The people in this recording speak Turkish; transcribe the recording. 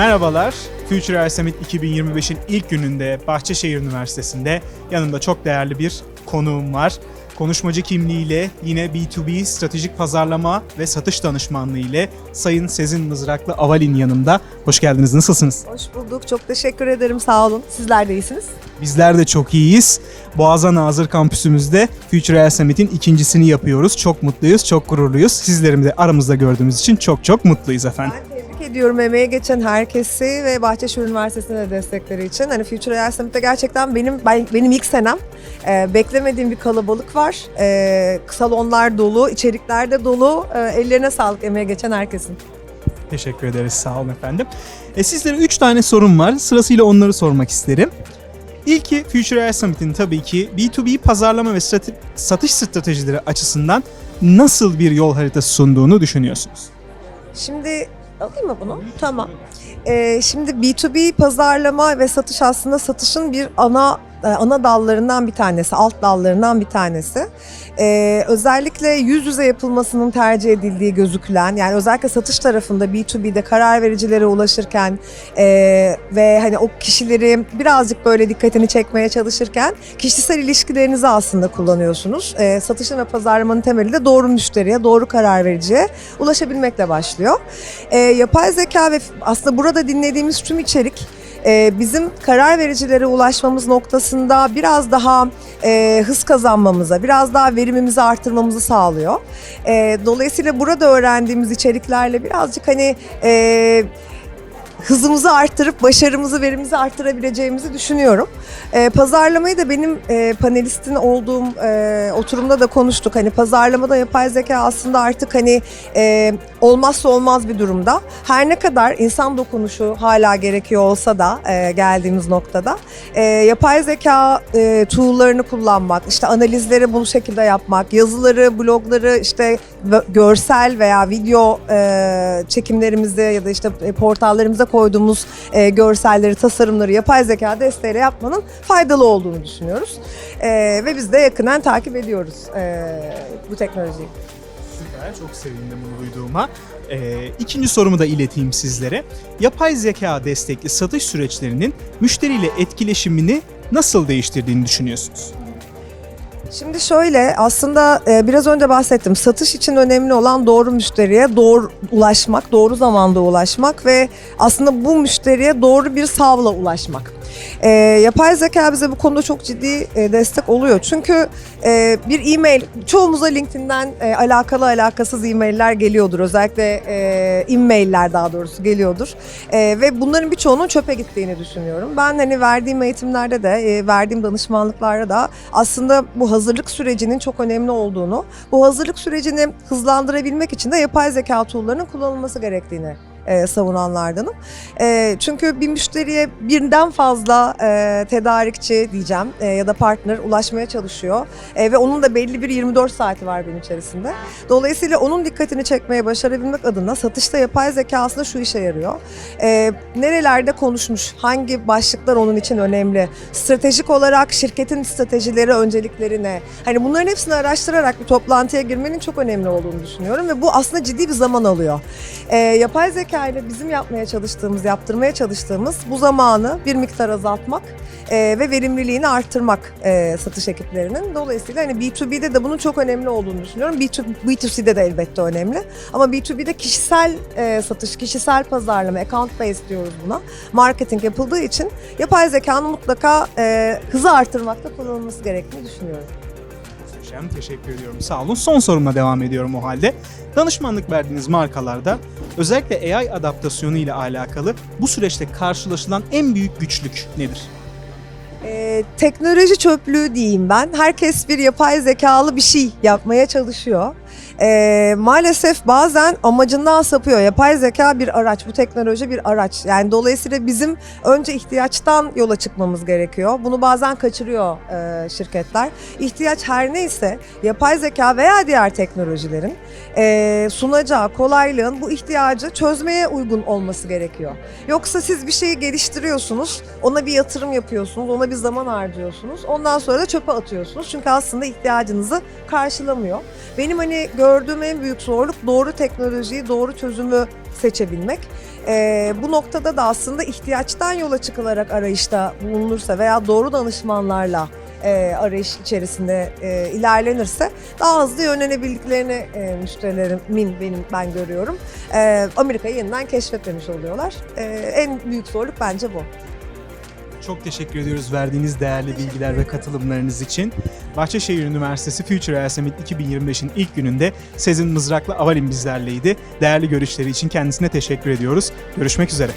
Merhabalar. Future Air Summit 2025'in ilk gününde Bahçeşehir Üniversitesi'nde yanımda çok değerli bir konuğum var. Konuşmacı kimliğiyle yine B2B stratejik pazarlama ve satış danışmanlığı ile Sayın Sezin Mızraklı Avalin yanımda. Hoş geldiniz. Nasılsınız? Hoş bulduk. Çok teşekkür ederim. Sağ olun. Sizler de iyisiniz. Bizler de çok iyiyiz. Boğaz'a Nazır kampüsümüzde Future Summit'in ikincisini yapıyoruz. Çok mutluyuz, çok gururluyuz. Sizleri de aramızda gördüğümüz için çok çok mutluyuz efendim. Ben ediyorum emeğe geçen herkesi ve Bahçeşehir Üniversitesi'ne de destekleri için. Hani Future AI Summit'te gerçekten benim ben, benim ilk senem. Ee, beklemediğim bir kalabalık var. Ee, salonlar dolu, içerikler de dolu. Ee, ellerine sağlık emeğe geçen herkesin. Teşekkür ederiz. Sağ olun efendim. E, sizlere 3 tane sorum var. Sırasıyla onları sormak isterim. İlki Future Air Summit'in tabii ki B2B pazarlama ve strate- satış stratejileri açısından nasıl bir yol haritası sunduğunu düşünüyorsunuz? Şimdi alayım mı bunu? Tamam. Ee, şimdi B2B pazarlama ve satış aslında satışın bir ana ana dallarından bir tanesi, alt dallarından bir tanesi. Ee, özellikle yüz yüze yapılmasının tercih edildiği gözükülen, yani özellikle satış tarafında B2B'de karar vericilere ulaşırken e, ve hani o kişileri birazcık böyle dikkatini çekmeye çalışırken kişisel ilişkilerinizi aslında kullanıyorsunuz. Ee, satışın ve pazarlamanın temeli de doğru müşteriye, doğru karar vericiye ulaşabilmekle başlıyor. Ee, yapay zeka ve aslında burada dinlediğimiz tüm içerik e, bizim karar vericilere ulaşmamız noktasında biraz daha e, hız kazanmamıza, biraz daha verimimizi artırmamızı sağlıyor. E, dolayısıyla burada öğrendiğimiz içeriklerle birazcık hani e, hızımızı arttırıp başarımızı, verimizi arttırabileceğimizi düşünüyorum. E, pazarlamayı da benim e, panelistin olduğum e, oturumda da konuştuk. Hani pazarlamada yapay zeka aslında artık hani e, olmazsa olmaz bir durumda. Her ne kadar insan dokunuşu hala gerekiyor olsa da e, geldiğimiz noktada e, yapay zeka e, tool'larını kullanmak, işte analizleri bu şekilde yapmak, yazıları, blogları işte görsel veya video e, çekimlerimizi ya da işte e, portallarımıza koyduğumuz e, görselleri, tasarımları yapay zeka desteğiyle yapmanın faydalı olduğunu düşünüyoruz. E, ve biz de yakından takip ediyoruz e, bu teknolojiyi. Süper, çok sevindim bunu duyduğuma. Ee, ikinci sorumu da ileteyim sizlere. Yapay zeka destekli satış süreçlerinin müşteriyle etkileşimini nasıl değiştirdiğini düşünüyorsunuz? Şimdi şöyle aslında e, biraz önce bahsettim. Satış için önemli olan doğru müşteriye doğru ulaşmak, doğru zamanda ulaşmak ve aslında bu müşteriye doğru bir savla ulaşmak. E, yapay zeka bize bu konuda çok ciddi e, destek oluyor. Çünkü e, bir e-mail, çoğumuza LinkedIn'den e, alakalı alakasız e-mailler geliyordur. Özellikle e, e-mailler daha doğrusu geliyordur. E, ve bunların birçoğunun çöpe gittiğini düşünüyorum. Ben hani verdiğim eğitimlerde de, e, verdiğim danışmanlıklarda da aslında bu hazırlık sürecinin çok önemli olduğunu, bu hazırlık sürecini hızlandırabilmek için de yapay zeka tool'larının kullanılması gerektiğini e, savunanlardanım. E, çünkü bir müşteriye birden fazla e, tedarikçi diyeceğim e, ya da partner ulaşmaya çalışıyor E, ve onun da belli bir 24 saati var gün içerisinde. Dolayısıyla onun dikkatini çekmeye başarabilmek adına satışta yapay zeka aslında şu işe yarıyor. E, nerelerde konuşmuş, hangi başlıklar onun için önemli, stratejik olarak şirketin stratejileri, öncelikleri ne? Hani bunların hepsini araştırarak bir toplantıya girmenin çok önemli olduğunu düşünüyorum ve bu aslında ciddi bir zaman alıyor. E, yapay zeka ile bizim yapmaya çalıştığımız, yaptırmaya çalıştığımız bu zamanı bir miktar azaltmak e, ve verimliliğini arttırmak e, satış ekiplerinin. Dolayısıyla hani B2B'de de bunun çok önemli olduğunu düşünüyorum. B2, B2C'de de elbette önemli. Ama B2B'de kişisel e, satış, kişisel pazarlama, account based diyoruz buna. Marketing yapıldığı için yapay zekanın mutlaka e, hızı arttırmakta kullanılması gerektiğini düşünüyorum. Muhteşem, teşekkür ediyorum. Sağ olun. Son sorumla devam ediyorum o halde. Danışmanlık verdiğiniz markalarda özellikle AI adaptasyonu ile alakalı bu süreçte karşılaşılan en büyük güçlük nedir? Ee, teknoloji çöplüğü diyeyim ben. Herkes bir yapay zekalı bir şey yapmaya çalışıyor. Ee, maalesef bazen amacından sapıyor. Yapay zeka bir araç, bu teknoloji bir araç. Yani dolayısıyla bizim önce ihtiyaçtan yola çıkmamız gerekiyor. Bunu bazen kaçırıyor e, şirketler. İhtiyaç her neyse yapay zeka veya diğer teknolojilerin e, sunacağı kolaylığın bu ihtiyacı çözmeye uygun olması gerekiyor. Yoksa siz bir şeyi geliştiriyorsunuz, ona bir yatırım yapıyorsunuz, ona bir zaman harcıyorsunuz. Ondan sonra da çöpe atıyorsunuz. Çünkü aslında ihtiyacınızı karşılamıyor. Benim hani gördüğüm en büyük zorluk doğru teknolojiyi, doğru çözümü seçebilmek. Ee, bu noktada da aslında ihtiyaçtan yola çıkılarak arayışta bulunursa veya doğru danışmanlarla e, arayış içerisinde e, ilerlenirse daha hızlı yönlenebildiklerini e, müşterilerimin benim ben görüyorum. E, Amerika'yı yeniden keşfetmemiş oluyorlar. E, en büyük zorluk bence bu. Çok teşekkür ediyoruz verdiğiniz değerli bilgiler ve katılımlarınız için. Bahçeşehir Üniversitesi Future AI Summit 2025'in ilk gününde Sezin Mızraklı Avalin bizlerleydi. Değerli görüşleri için kendisine teşekkür ediyoruz. Görüşmek üzere.